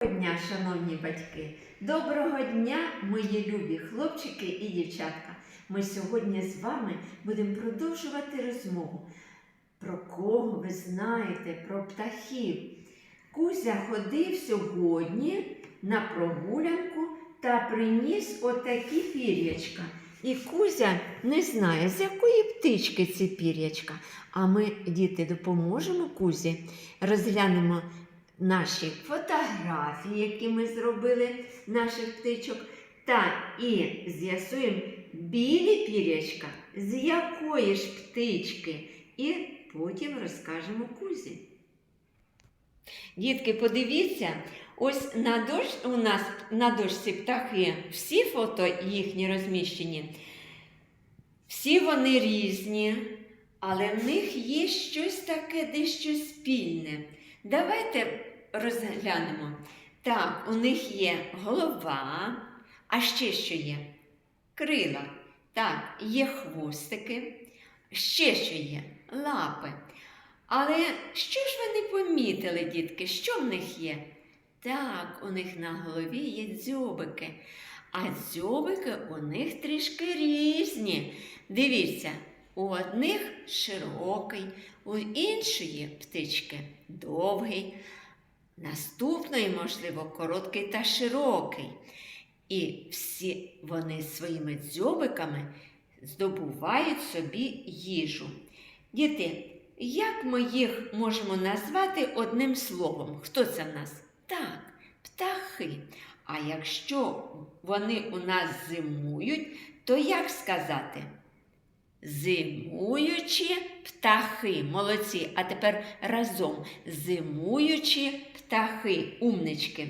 Доброго дня, шановні батьки! Доброго дня, мої любі хлопчики і дівчатка! Ми сьогодні з вами будемо продовжувати розмову. Про кого ви знаєте, про птахів. Кузя ходив сьогодні на прогулянку та приніс отакі пір'ячка. І Кузя не знає, з якої птички ці пір'ячка. А ми, діти, допоможемо Кузі, розглянемо наші фотографії, які ми зробили наших птичок, та і з'ясуємо білі пірячка, з якої ж птички, і потім розкажемо кузі. Дітки, подивіться, ось на дощ, у нас на дошці птахи, всі фото їхні розміщені, всі вони різні, але в них є щось таке дещо спільне. Давайте розглянемо. Так, у них є голова, а ще що є? Крила. Так, є хвостики, ще що є? Лапи. Але що ж ви не помітили, дітки, що в них є? Так, у них на голові є дзьобики, а дзьобики у них трішки різні. Дивіться, у одних широкий, у іншої птички довгий, наступної, можливо, короткий та широкий. І всі вони своїми дзьобиками здобувають собі їжу. Діти, як ми їх можемо назвати одним словом? Хто це в нас? Так, птахи. А якщо вони у нас зимують, то як сказати? Зимуючі птахи. Молодці. А тепер разом зимуючі птахи, умнички.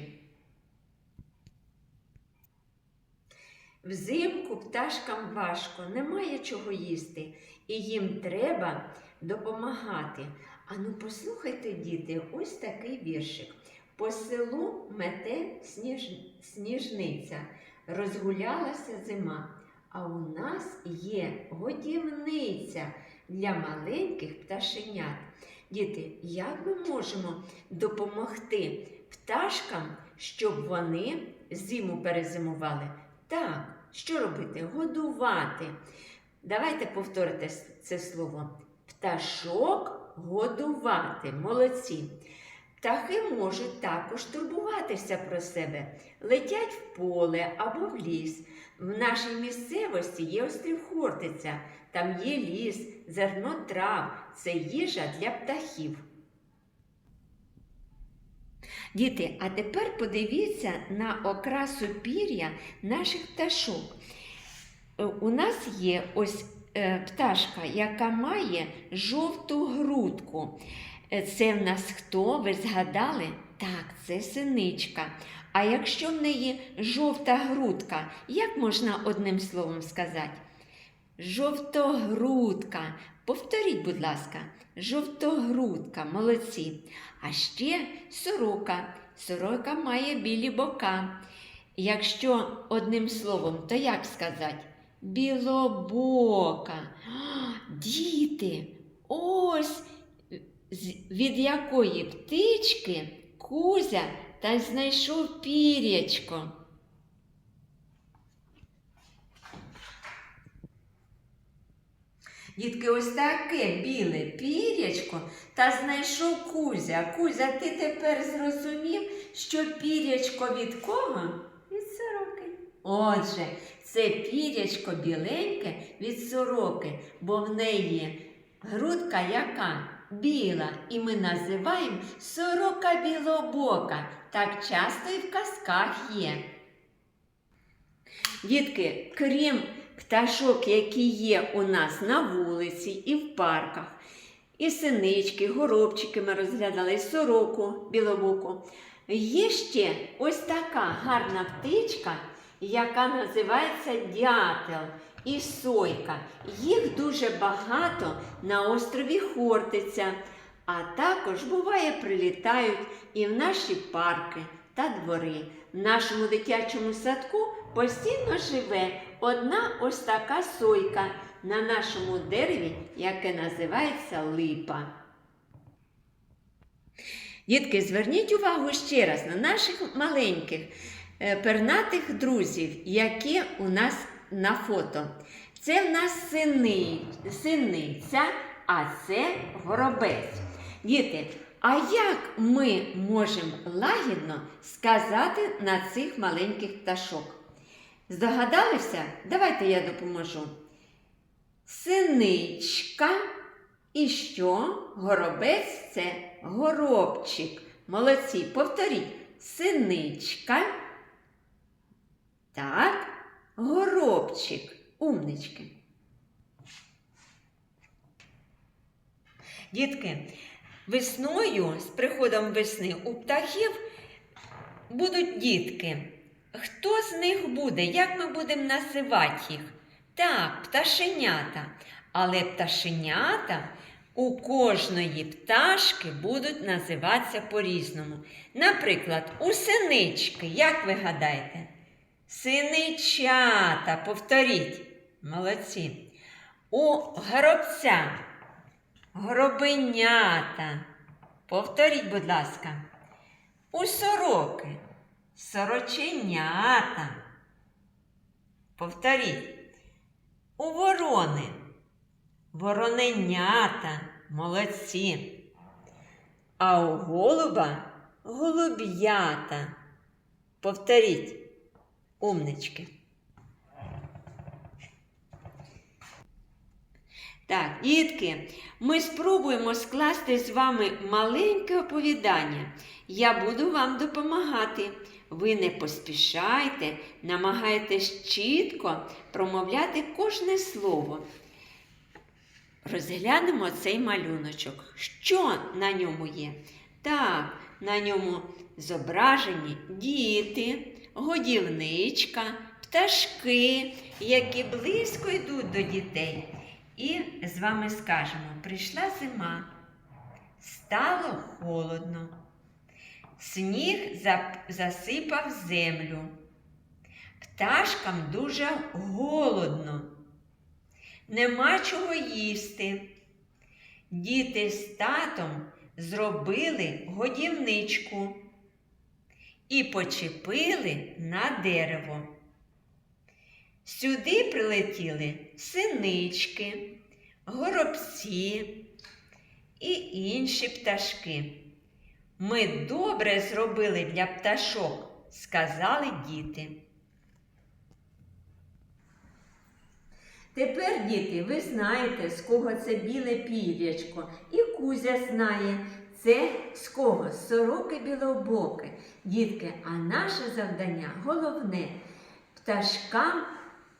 Взимку пташкам важко, немає чого їсти, і їм треба допомагати. Ану, послухайте, діти, ось такий віршик. По селу мете сніж... сніжниця, розгулялася зима. А у нас є годівниця для маленьких пташенят. Діти, як ми можемо допомогти пташкам, щоб вони зиму перезимували? Так, що робити? Годувати. Давайте повторите це слово. Пташок годувати. Молодці. Птахи можуть також турбуватися про себе, летять в поле або в ліс. В нашій місцевості є острів Хортиця, там є ліс, зерно трав, це їжа для птахів. Діти, а тепер подивіться на окрасу пір'я наших пташок. Е, У нас є ось е, пташка, яка має жовту грудку. Е, Це в нас хто? Ви згадали? Так, це синичка. А якщо в неї жовта грудка, як можна одним словом сказати? Жовтогрудка. Повторіть, будь ласка, жовтогрудка, молодці. А ще сорока. Сорока має білі бока. Якщо одним словом, то як сказати? Білобока. А, Діти, ось від якої птички Кузя та знайшов пірячко. Дітки, ось таке біле пірячко та знайшов Кузя. Кузя, ти тепер зрозумів, що пірячко від кого? Від сороки. Отже, це пірячко біленьке від сороки, бо в неї грудка яка? Біла, і ми називаємо сорока білобока. Так часто і в казках є. Дітки, крім пташок, які є у нас на вулиці і в парках, і синички, горобчики ми розглядали, і сороку білобоку. Є ще ось така гарна птичка, яка називається дятел і сойка. Їх дуже багато на острові Хортиця, а також буває прилітають і в наші парки та двори. В нашому дитячому садку постійно живе одна ось така сойка на нашому дереві, яке називається липа. Дітки, зверніть увагу ще раз на наших маленьких е, пернатих друзів, які у нас на фото. Це в нас сини, синиця, а це горобець. Діти, а як ми можемо лагідно сказати на цих маленьких пташок? Здогадалися? Давайте я допоможу. Синичка. І що? Горобець це горобчик. Молодці, повторіть. Синичка. Так, горобчик. Умнички. Дітки, весною, з приходом весни у птахів будуть дітки. Хто з них буде? Як ми будемо називати їх? Так, пташенята. Але пташенята у кожної пташки будуть називатися по-різному. Наприклад, у синички, як ви гадаєте? Синичата, повторіть. Молодці. У горобця. Горобенята. Повторіть, будь ласка. У сороки. Сороченята. Повторіть. У ворони. Вороненята. Молодці. А у голуба голуб'ята. Повторіть. Умнички. Так, дітки, ми спробуємо скласти з вами маленьке оповідання. Я буду вам допомагати. Ви не поспішайте, намагайтесь чітко промовляти кожне слово. Розглянемо цей малюночок. Що на ньому є? Так, на ньому зображені діти, годівничка, пташки, які близько йдуть до дітей. І з вами скажемо: прийшла зима, стало холодно, сніг засипав землю, пташкам дуже голодно, нема чого їсти. Діти з татом зробили годівничку і почепили на дерево. Сюди прилетіли синички, горобці і інші пташки. Ми добре зробили для пташок, сказали діти. Тепер, діти, ви знаєте, з кого це біле пірячко, і Кузя знає, це з кого? Сороки білобоки. Дітки, а наше завдання головне пташкам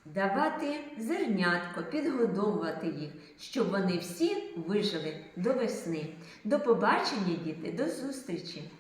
давати зернятко, підгодовувати їх, щоб вони всі вижили до весни. До побачення, діти, до зустрічі!